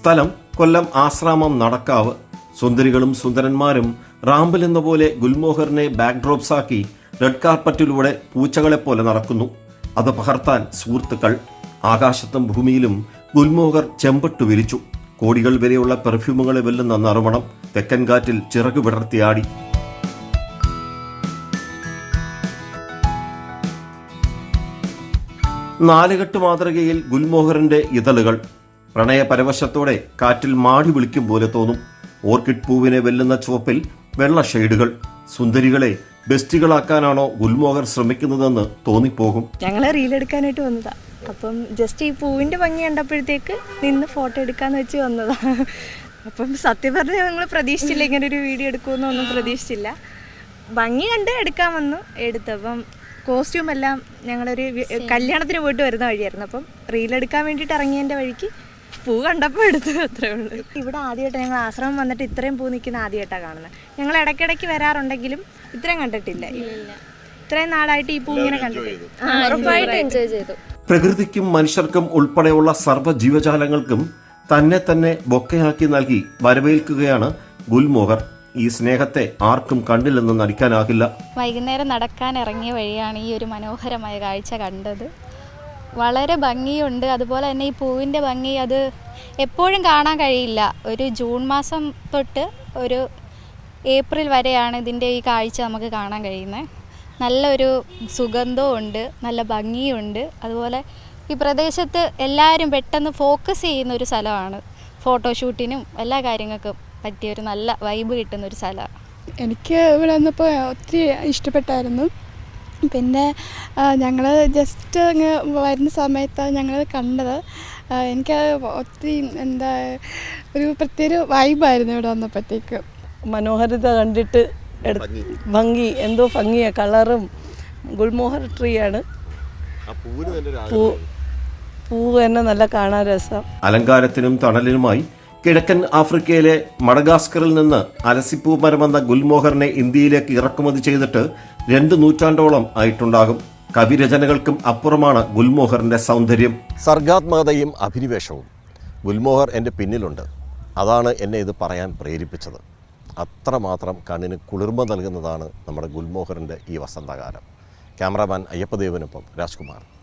സ്ഥലം കൊല്ലം ആശ്രാമം നടക്കാവ്. സുന്ദരികളും സുന്ദരന്മാരും റാമ്പിൽ എന്ന പോലെ ഗുൽമോഹറിനെ ബാക്ക്ഡ്രോപ്സാക്കി റെഡ് കാർപ്പറ്റിലൂടെ പൂച്ചകളെപ്പോലെ നടക്കുന്നു. അത് പകർത്താൻ സുഹൃത്തുക്കൾ. ആകാശത്തും ഭൂമിയിലും ഗുൽമോഹർ ചെമ്പട്ടു വിരിച്ചു. കോടികൾ വരെയുള്ള പെർഫ്യൂമുകളെ വെല്ലുന്ന നറുമണം തെക്കൻ കാറ്റിൽ ചിറകു വിടർത്തിയാടി നാലുകെട്ട് മാതൃകയിൽ ഗുൽമോഹറിന്റെ ഇതളുകൾ. പ്രണയപരവശത്തോടെ കാറ്റിൽ മാടി വിളിക്കും പോലെ തോന്നും. ഓർക്കിഡ് പൂവിനെ വെല്ലുന്ന ചുവപ്പിൽ വെള്ള ഷെയ്ഡുകൾ. സുന്ദരികളെ ബെസ്റ്റുകളാക്കാനാണോ ഗുൽമോഹർ ശ്രമിക്കുന്നതെന്ന് തോന്നിപ്പോകും. ഞങ്ങൾ റീലെടുക്കാനായിട്ട് വന്നതാ. അപ്പം ജസ്റ്റ് ഈ പൂവിന്റെ ഭംഗി കണ്ടപ്പോഴത്തേക്ക് നിന്ന് ഫോട്ടോ എടുക്കാന്ന് വെച്ച് വന്നതാ. അപ്പം സത്യം പറഞ്ഞാൽ ഞങ്ങൾ പ്രതീക്ഷിച്ചില്ല ഇങ്ങനെ ഒരു വീഡിയോ എടുക്കുമെന്നൊന്നും പ്രതീക്ഷിച്ചില്ല. ഭംഗി കണ്ട് എടുക്കാൻ വന്നു. എടുത്തപ്പം കോസ്റ്റ്യൂം എല്ലാം ഞങ്ങളൊരു കല്യാണത്തിന് പോയിട്ട് വരുന്ന വഴിയായിരുന്നു. അപ്പം റീലെടുക്കാൻ വേണ്ടിയിട്ട് ഇറങ്ങിയതിന്റെ വഴിക്ക് പൂ കണ്ടപ്പോൾ എടുത്തു അത്രേ ഉള്ളൂ. ഇവിടെ ആദ്യമായിട്ട് ഞങ്ങൾ ആശ്രമം വന്നിട്ട് ഇത്രയും പൂ നിൽക്കുന്ന ആദ്യമായിട്ടാണ് കാണുന്നത്. ഞങ്ങൾ ഇടയ്ക്കിടയ്ക്ക് വരാറുണ്ടെങ്കിലും ഇത്രയും കണ്ടിട്ടില്ല. ഇത്രയും നാളായിട്ട് ഈ പൂ ഇങ്ങനെ കണ്ടിട്ടില്ല. എൻജോയ് ചെയ്തു. പ്രകൃതിക്കും മനുഷ്യർക്കും ഉൾപ്പെടെയുള്ള സർവ ജീവജാലങ്ങൾക്കും തന്നെ തന്നെ ബൊക്കയാക്കി നൽകി വരവേൽക്കുകയാണ് ഗുൽമോഹർ. ഈ സ്നേഹത്തെ ആർക്കും കണ്ടില്ലെന്ന് നടിക്കാനാകില്ല. വൈകുന്നേരം നടക്കാൻ ഇറങ്ങിയ വഴിയാണ് ഈ ഒരു മനോഹരമായ കാഴ്ച കണ്ടത്. വളരെ ഭംഗിയുണ്ട്. അതുപോലെ തന്നെ ഈ പൂവിന്റെ ഭംഗി അത് എപ്പോഴും കാണാൻ കഴിയില്ല. ഒരു ജൂൺ മാസം തൊട്ട് ഒരു ഏപ്രിൽ വരെയാണ് ഇതിന്റെ ഈ കാഴ്ച നമുക്ക് കാണാൻ കഴിയുന്നത്. നല്ലൊരു സുഗന്ധവും ഉണ്ട് നല്ല ഭംഗിയുണ്ട്. അതുപോലെ ഈ പ്രദേശത്ത് എല്ലാവരും പെട്ടെന്ന് ഫോക്കസ് ചെയ്യുന്ന ഒരു സ്ഥലമാണ്. ഫോട്ടോഷൂട്ടിനും എല്ലാ കാര്യങ്ങൾക്കും പറ്റിയ ഒരു നല്ല വൈബ് കിട്ടുന്ന ഒരു സ്ഥലമാണ്. എനിക്ക് ഇവിടെ വന്നപ്പോൾ ഒത്തിരി ഇഷ്ടപ്പെട്ടായിരുന്നു. പിന്നെ ഞങ്ങൾ ജസ്റ്റ് അങ്ങ് വരുന്ന സമയത്താണ് ഞങ്ങൾ കണ്ടത്. എനിക്ക് ഒത്തിരി എന്താ ഒരു പ്രത്യേക വൈബായിരുന്നു ഇവിടെ വന്നപ്പോഴത്തേക്ക്. മനോഹരിത കണ്ടിട്ട് ഭംഗി. എന്തോ ഭംഗിയാണ് കളറും ഗുൾമോഹർ ട്രീ ആണ് പൂ പൂ തന്നെ നല്ല കാണാൻ രസം. അലങ്കാരത്തിനും തണലിനുമായി കിഴക്കൻ ആഫ്രിക്കയിലെ മഡഗാസ്കറിൽ നിന്ന് അലസിപ്പൂ മരമെന്ന ഗുൽമോഹറിനെ ഇന്ത്യയിലേക്ക് ഇറക്കുമതി ചെയ്തിട്ട് രണ്ട് നൂറ്റാണ്ടോളം ആയിട്ടുണ്ടാകും. കവിരചനകൾക്കും അപ്പുറമാണ് ഗുൽമോഹറിന്റെ സൗന്ദര്യം. സർഗാത്മകതയും അഭിനിവേശവും ഗുൽമോഹർ എന്റെ പിന്നിലുണ്ട്. അതാണ് എന്നെ ഇത് പറയാൻ പ്രേരിപ്പിച്ചത്. അത്രമാത്രം കണ്ണിന് കുളിർമ നൽകുന്നതാണ് നമ്മുടെ ഗുൽമോഹറിന്റെ ഈ വസന്തകാലം. ക്യാമറാമാൻ അയ്യപ്പദേവനൊപ്പം രാജ്കുമാർ.